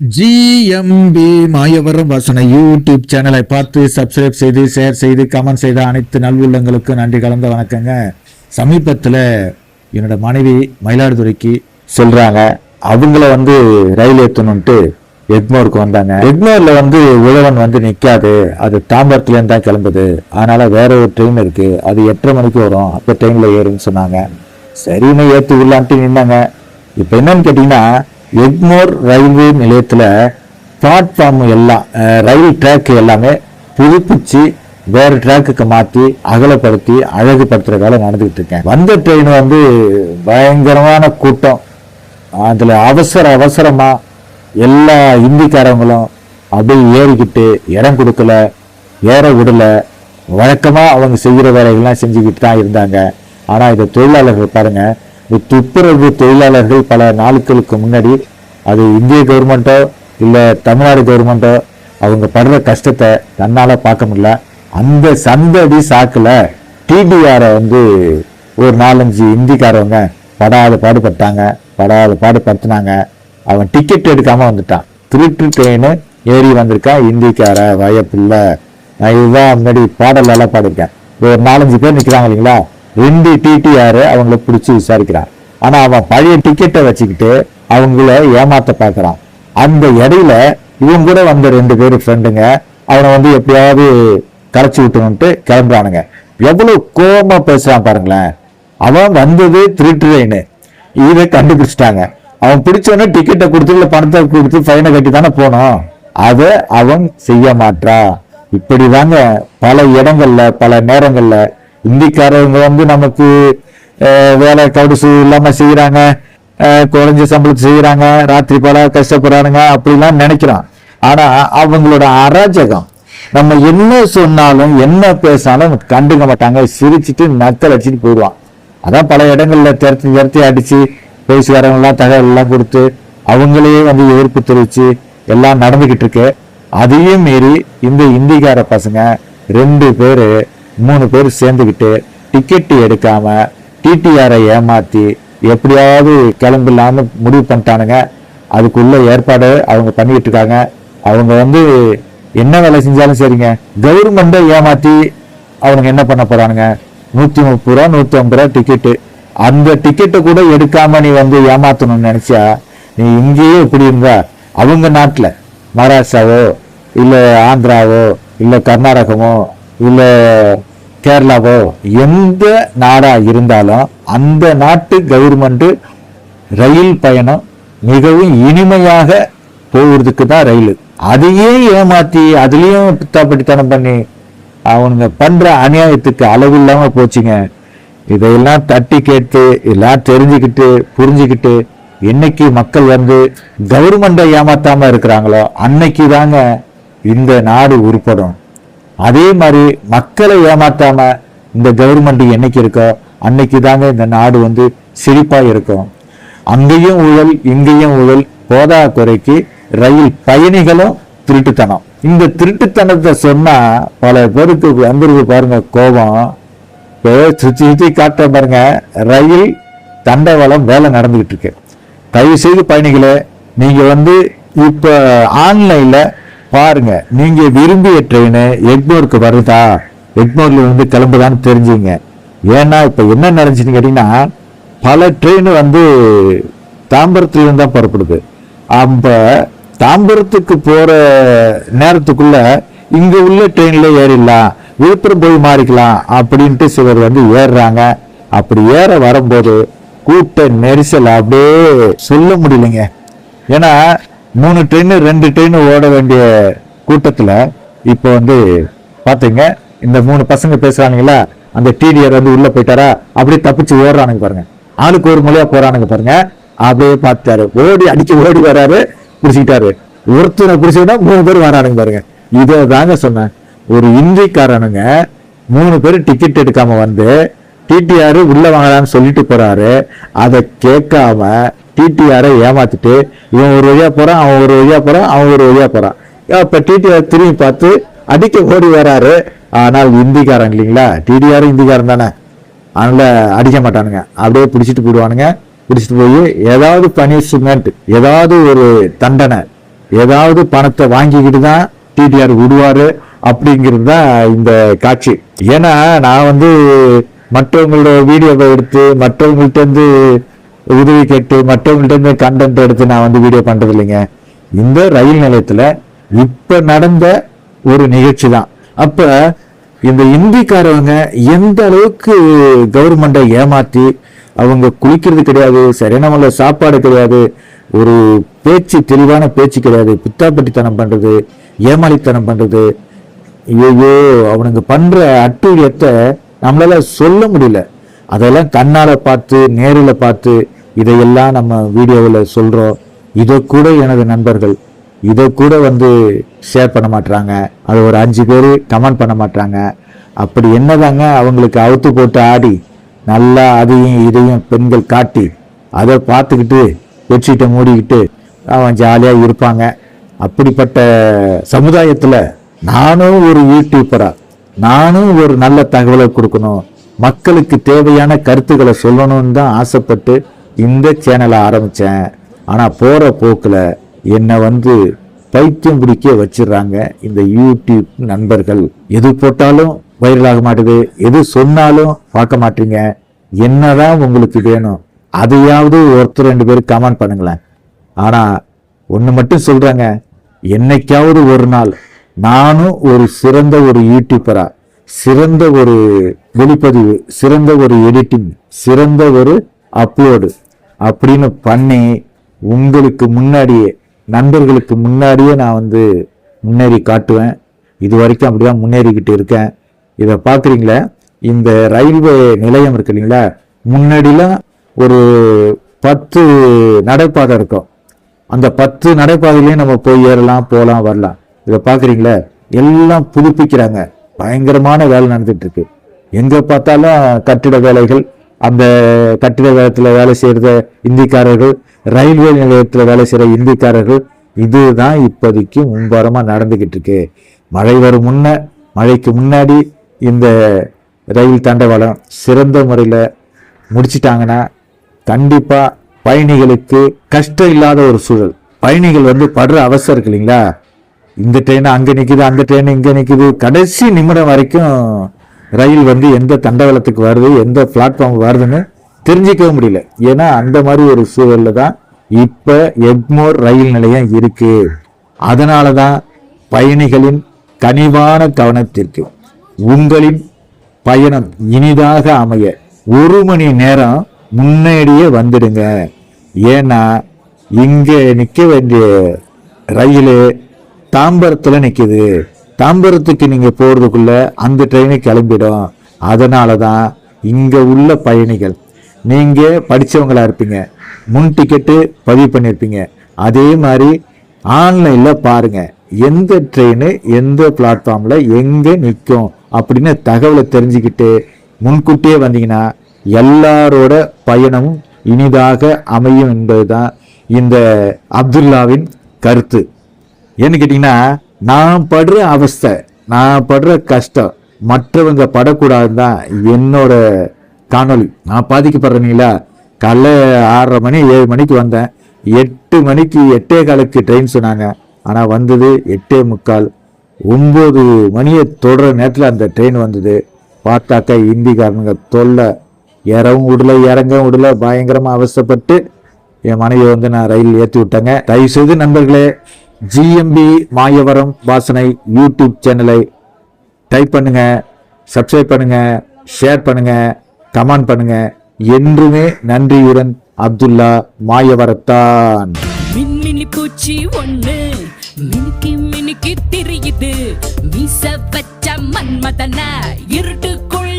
GMP Mayavaram வாசனை YouTube சேனலை பார்த்து சப்ஸ்கிரைப் செய்து ஷேர் செய்து கமெண்ட் செய்த அனைத்து நல்வுள்ளங்களுக்கும் நன்றி கலந்த வணக்கங்க. சமீபத்தில் என்னோட மனைவி மயிலாடுதுறைக்கு சொல்கிறாங்க அவங்கள வந்து ரயில் ஏற்றணுன்ட்டு எக்மோருக்கு வந்தாங்க. எக்மோரில் வந்து உழவன் வந்து நிற்காது அது தாம்பரத்துலேருந்து தான் கிளம்புது. அதனால் வேற ஒரு ட்ரெயின் இருக்குது அது எட்டரை மணிக்கு வரும். அப்போ ட்ரெயினில் ஏறுன்னு சொன்னாங்க. சரின்னு ஏற்று விடலான்ட்டு நின்னாங்க. இப்போ என்னன்னு கேட்டிங்கன்னா எக்மோர் ரயில்வே நிலையத்தில் பிளாட்ஃபார்ம் எல்லாம் ரயில் ட்ராக் எல்லாமே புதுப்பிச்சு வேறு ட்ராக்குக்கு மாற்றி அகலப்படுத்தி அழகுபடுத்துகிற வேலை நடந்துக்கிட்டு இருக்கேன். வந்த ட்ரெயின் வந்து பயங்கரமான கூட்டம். அதில் அவசர அவசரமாக எல்லா இந்திக்காரங்களும் அப்படியே ஏறிக்கிட்டு இடம் கொடுக்கல ஏற விடலை. வழக்கமாக அவங்க செய்கிற வேலைகள்லாம் செஞ்சுக்கிட்டு தான் இருந்தாங்க. ஆனால் இந்த தொழிலாளர்கள் பாருங்கள் துப்புரவு தொழிலாளர்கள் பல நாட்களுக்கு முன்னாடி அது இந்திய கவர்மெண்ட்டோ இல்லை தமிழ்நாடு கவர்மெண்ட்டோ அவங்க படுற கஷ்டத்தை தன்னால் பார்க்க முடியல. அந்த சந்தடி சாக்கில் டிடிஆரை வந்து ஒரு நாலஞ்சு இந்திக்காரவங்க படாத பாடுபட்டாங்க படாத பாடுபடுத்தினாங்க. அவன் டிக்கெட் எடுக்காமல் வந்துட்டான். திருட்டு ட்ரெயின் ஏறி வந்திருக்கான் இந்திக்கார வயப்புள்ள. நான் இதுதான் முன்னாடி பாடலெல்லாம் பாடிருக்கேன். ஒரு நாலஞ்சு பேர் நிற்கிறாங்க இல்லைங்களா? ரெண்டு டிடிஆர் அவங்கள பிடிச்சி விசாரிக்கிறான் ஆனால் அவன் பழைய டிக்கெட்டை வச்சுக்கிட்டு அவங்கள ஏமாத்த பார்க்குறான். அந்த இடையில இவங்க கூட வந்த ரெண்டு பேர் ஃப்ரெண்டுங்க அவனை வந்து எப்படியாவது கரைச்சி விட்டுணுன்ட்டு கிளம்புறானுங்க. எவ்வளவு கோபமா பேசுறான் பாருங்களேன். அவன் வந்தது திருட்டு ட்ரெயின் இதை கண்டுபிடிச்சிட்டாங்க. அவன் பிடிச்சவன டிக்கெட்டை கொடுத்து இல்லை பணத்தை கொடுத்து ஃபைனை கட்டி தானே போனோம் அதை அவன் செய்ய மாட்றா இப்படிதாங்க பல இடங்கள்ல பல நேரங்கள்ல இந்திக்காரவங்க வந்து நமக்கு வேலை கவுடுசு இல்லாம செய்யறாங்க குறைஞ்ச சம்பளத்தை செய்யறாங்க ராத்திரி பல கஷ்டப்படுறானுங்க அப்படிலாம் நினைக்கிறான். ஆனா அவங்களோட அராஜகம் நம்ம என்ன சொன்னாலும் என்ன பேசினாலும் கண்டுக்க மாட்டாங்க. சிரிச்சிட்டு நக்கல் அடிச்சுட்டு போயிடுவான். அதான் பல இடங்கள்ல திரட்டி திரட்டி அடிச்சு எல்லாம் தகவல் எல்லாம் கொடுத்து அவங்களே வந்து எதிர்ப்பு தெரிவிச்சு எல்லாம் நடந்துகிட்டு இருக்கு. அதையும் மீறி இந்த இந்திக்கார பசங்க ரெண்டு பேரு மூணு பேர் சேர்ந்துக்கிட்டு டிக்கெட் எடுக்காம டிடிஆரை ஏமாத்தி எப்படியாவது கிளம்பிடலாம்னு முடிவு பண்ணிட்டானுங்க. அதுக்குள்ள ஏற்பாடு அவங்க பண்ணிட்டு இருக்காங்க. அவங்க வந்து என்ன வேலை செஞ்சாலும் சரிங்க. கவர்மெண்ட்டை ஏமாத்தி அவனுங்க என்ன பண்ண போறானுங்க? நூத்தி முப்பது ரூபா நூத்தி ஐம்பது ரூபா டிக்கெட்டு அந்த டிக்கெட்டை கூட எடுக்காம நீ வந்து ஏமாத்தணும்னு நினைச்சா நீ இங்கேயே இப்படி இருந்தா? அவங்க நாட்டில் மகாராஷ்டிராவோ இல்லை ஆந்திராவோ இல்லை கர்நாடகமோ இல்லை கேரளாவோ எந்த நாடா இருந்தாலும் அந்த நாட்டு கவர்மெண்ட் ரயில் பயணம் மிகவும் இனிமையாக போகிறதுக்கு தான் ரயில். அதையே ஏமாத்தி அதுலயும் பித்தாப்பட்டித்தனம் பண்ணி அவனுங்க பண்ற அநியாயத்துக்கு அளவு இல்லாம போச்சுங்க. இதையெல்லாம் தட்டி கேட்டு எல்லாம் தெரிஞ்சுக்கிட்டு புரிஞ்சுக்கிட்டு என்னைக்கு மக்கள் வந்து கவர்மெண்ட்டை ஏமாத்தாம இருக்கிறாங்களோ அன்னைக்கு தாங்க இந்த நாடு உருப்படும். அதே மாதிரி மக்களை ஏமாற்றாம இந்த கவர்மெண்ட் என்னைக்கு இருக்கோ அன்னைக்கு தாங்க இந்த நாடு வந்து செழிப்பா இருக்கும். அங்கேயும் ஊழல் இங்கேயும் ஊழல் போதா குறைக்கு ரயில் பயணிகளும் திருட்டுத்தனம். இந்த திருட்டுத்தனத்தை சொன்னா பல பேருக்கு வந்துருக்கு பாருங்க கோபம். இப்போ சுத்தி சுத்தி காட்ட பாருங்க ரயில் தண்டவாளம் வேலை நடந்துகிட்டு இருக்கு. தயவு செய்து பயணிகளை நீங்க வந்து இப்ப ஆன்லைன்ல பாருங்க நீங்க விரும்பிய ட்ரெயின் எக்மோருக்கு வருதா? எக்மோர்ல இருந்து கிளம்புதான்னு தெரிஞ்சுங்க. ஏன்னா இப்ப என்ன நடந்துச்சுன்னு கேட்டீங்கன்னா பல ட்ரெயின் வந்து தாம்பரத்துலேருந்து தான் புறப்படுது. அப்ப தாம்பரத்துக்கு போற நேரத்துக்குள்ள இங்க உள்ள ட்ரெயின்ல ஏறிடலாம் விழுப்புரம் போய் மாறிக்கலாம் அப்படின்ட்டு சிலர் வந்து ஏறுறாங்க. அப்படி ஏற வரும்போது கூட்ட நெரிசல் அப்படியே சொல்ல முடியலைங்க. ஏன்னா மூணு ட்ரெயின் ரெண்டு ட்ரெயின் ஓட வேண்டிய கூட்டத்தில் இப்போ வந்து பார்த்தீங்க இந்த மூணு பசங்க பேசுகிறானுங்களா அந்த டிடிஆர் வந்து உள்ளே போயிட்டாரா அப்படியே தப்பிச்சு ஓடுறானுங்க பாருங்க. ஆளுக்கு ஒரு மொழியாக போகிறானுங்க பாருங்க. அப்படியே பார்த்தாரு ஓடி அடிச்சு ஓடி வராரு பிடிச்சிக்கிட்டாரு. ஒருத்தனை புடிச்சுக்கிட்டா மூணு பேர் வரானுங்க பாருங்க. இதை தாங்க சொன்னேன். ஒரு இந்திக்காரனுங்க மூணு பேர் டிக்கெட் எடுக்காம வந்து டிடிஆர் உள்ள வாங்கலான்னு சொல்லிட்டு போறாரு. அதை கேட்காம டிடிஆரை ஏமாத்திட்டு இவன் ஒரு வழியா போறான் அவன் ஒரு வழியா போறான் அவன் ஒரு வழியா போறான். அப்ப டிடிஆர் திரும்பி பார்த்து அடிக்க ஓடி வராரு. ஆனால் இந்திக்காரன் இல்லைங்களா? டிடிஆரும் இந்திக்காரன் தானே. அதனால அடிக்க மாட்டானுங்க. அப்படியே பிடிச்சிட்டு போயிடுவானுங்க. பிடிச்சிட்டு போய் ஏதாவது பனிஷ்மெண்ட் ஏதாவது ஒரு தண்டனை ஏதாவது பணத்தை வாங்கிக்கிட்டு தான் டிடிஆர் விடுவாரு அப்படிங்கிறது தான் இந்த காட்சி. ஏன்னா நான் வந்து மற்றவங்களோட வீடியோவை எடுத்து மற்றவங்கள்ட்ட இருந்து உதவி கேட்டு மற்றவங்கள்ட்ட இருந்து கண்டென்ட் எடுத்து நான் வந்து வீடியோ பண்றது இல்லைங்க. இந்த ரயில் நிலையத்துல இப்ப நடந்த ஒரு நிகழ்ச்சி தான் அப்ப இந்த இந்திக்காரவங்க எந்த அளவுக்கு கவர்மெண்ட்டை ஏமாத்தி அவங்க குளிக்கிறது கிடையாது சரியான முறையில் சாப்பாடு கிடையாது ஒரு பேச்சு தெளிவான பேச்சு கிடையாது புத்தாப்பட்டித்தனம் பண்றது ஏமாளித்தனம் பண்றது ஐயோ அவனுங்க பண்ற அட்டூழியத்தை நம்மளால சொல்ல முடியல. அதெல்லாம் கண்ணால பார்த்து நேரில் பார்த்து இதையெல்லாம் நம்ம வீடியோவில் சொல்கிறோம் இதை கூட எனது நண்பர்கள் இதை கூட வந்து ஷேர் பண்ண மாட்டாங்க அது ஒரு அஞ்சு பேர் கமெண்ட் பண்ண மாட்டாங்க அப்படி என்னதாங்க அவங்களுக்கு அவுத்து போட்டு ஆடி நல்லா அதையும் இதையும் பெண்கள் காட்டி அதை பார்த்துக்கிட்டு பெட்ஷீட்டை மூடிக்கிட்டு அவன் ஜாலியாக இருப்பாங்க. அப்படிப்பட்ட சமுதாயத்தில் நானும் ஒரு யூடியூப்பராக நானும் ஒரு நல்ல தகவலை கொடுக்கணும். மக்களுக்கு தேவையான கருத்துக்களை சொல்லணும்னு தான் ஆசைப்பட்டு இந்த சேனலை ஆரம்பித்தேன் ஆனால் போகிற போக்கில் என்னை வந்து பைத்தியம் பிடிக்க வச்சிடுறாங்க இந்த யூடியூப் நண்பர்கள். எது போட்டாலும் வைரல் ஆக மாட்டுது. எது சொன்னாலும் பார்க்க மாட்டீங்க. என்னதான் உங்களுக்கு வேணும் அதையாவது ஒருத்தர் ரெண்டு பேர் கமெண்ட் பண்ணுங்களேன். ஆனால் ஒன்று மட்டும் சொல்கிறாங்க என்னைக்காவது ஒரு நாள் நானும் ஒரு சிறந்த ஒரு யூடியூப்பராக சிறந்த ஒரு ஒளிப்பதிவு சிறந்த ஒரு எடிட்டிங் சிறந்த ஒரு அப்லோடு அப்படின்னு பண்ணி உங்களுக்கு முன்னாடியே நண்பர்களுக்கு முன்னாடியே நான் வந்து முன்னேறி காட்டுவேன். இது வரைக்கும் அப்படிதான் முன்னேறிக்கிட்டு இருக்கேன். இதை பார்க்குறீங்களே? இந்த ரயில்வே நிலையம் இருக்கு இல்லைங்களா? முன்னாடிலாம் ஒரு பத்து நடைபாதை இருக்கும். அந்த பத்து நடைபாதையிலையும் நம்ம போய் ஏறலாம் போகலாம் வரலாம். இதை பார்க்குறீங்களே? எல்லாம் புதுப்பிக்கிறாங்க. பயங்கரமான வேலை நடந்துட்டு இருக்கு. எங்கே பார்த்தாலும் கட்டிட வேலைகள் அந்த கட்டிட வேலத்தில் வேலை செய்கிற இந்திக்காரர்கள் ரயில்வே நிலையத்தில் வேலை செய்கிற இந்திக்காரர்கள் இதுதான் இப்போதைக்கு மும்பாரமா நடந்துக்கிட்டு இருக்கு. மழை வரும் முன்ன மழைக்கு முன்னாடி இந்த ரயில் தண்டவாளம் சிறந்த முறையில் முடிச்சிட்டாங்கன்னா கண்டிப்பாக பயணிகளுக்கு கஷ்டம் இல்லாத ஒரு சூழல். பயணிகள் வந்து படுற அவசரம் இருக்கு இல்லைங்களா? இந்த ட்ரெயின் அங்கே நிற்கிது அந்த ட்ரெயின் இங்கே நிற்கிது கடைசி நிமிடம் வரைக்கும் ரயில் வந்து எந்த தண்டவாளத்துக்கு வருது எந்த பிளாட்ஃபார்ம் வருதுன்னு தெரிஞ்சிக்கவே முடியல. ஏன்னா அந்த மாதிரி ஒரு சூழலில் தான் இப்போ எக்மோர் ரயில் நிலையம் இருக்கு. அதனால தான் பயணிகளின் கனிவான கவனத்திற்கு உங்களின் பயணம் இனிதாக அமைய ஒரு மணி நேரம் முன்னாடியே வந்துடுங்க. ஏன்னா இங்கே நிற்க வேண்டிய ரயில் தாம்பரத்தில் நிற்கிது தாம்பரத்துக்கு நீங்கள் போகிறதுக்குள்ளே அந்த ட்ரெயினை கிளம்பிடும். அதனால தான் இங்கே உள்ள பயணிகள். நீங்கள் படித்தவங்களாக இருப்பீங்க. முன் டிக்கெட்டு பதிவு பண்ணியிருப்பீங்க அதே மாதிரி ஆன்லைனில் பாருங்கள் எந்த ட்ரெயின் எந்த பிளாட்ஃபார்மில் எங்கே நிற்கும் அப்படின்னு தகவலை தெரிஞ்சுக்கிட்டு முன்கூட்டியே வந்தீங்கன்னா எல்லாரோட பயணமும் இனிதாக அமையும் என்பது தான் இந்த அப்துல்லாவின் கருத்து. ஏன்னு கேட்டிங்கன்னா நான் படுற அவஸ்தை நான் படுற கஷ்டம் மற்றவங்க படக்கூடாதுன்னு தான் என்னோட காணொலி நான் பாதிக்கப்படுறேனீங்களா காலைல ஆறரை மணி ஏழு மணிக்கு வந்தேன். எட்டு மணிக்கு எட்டே காலுக்கு ட்ரெயின் சொன்னாங்க. ஆனால் வந்தது எட்டே முக்கால். ஒம்பது மணியை தொடர நேரத்தில் அந்த ட்ரெயின் வந்தது. பார்த்தாக்கா இந்திக்காரனுங்க தொல்லை. இறவும் விடல இறங்கவும் விடல பயங்கரமாக அவசப்பட்டு என் மனைவி வந்து நான் ரயில் ஏற்றி விட்டேங்க. தயவு செய்து நண்பர்களே ஜிஎம்பி மாயவரம் வாசனை யூடியூப் சேனலை டைப் பண்ணுங்க சப்ஸ்கிரைப் பண்ணுங்க ஷேர் பண்ணுங்க கமெண்ட் பண்ணுங்க. என்றுமே நன்றியுடன் அப்துல்லா மாயவரத்தான். மின்மினி பூச்சி ஒண்ணு மினுக்கி மினுக்கி திரியுது. மீச வச்ச மன்மதன இருட்டுக்குள்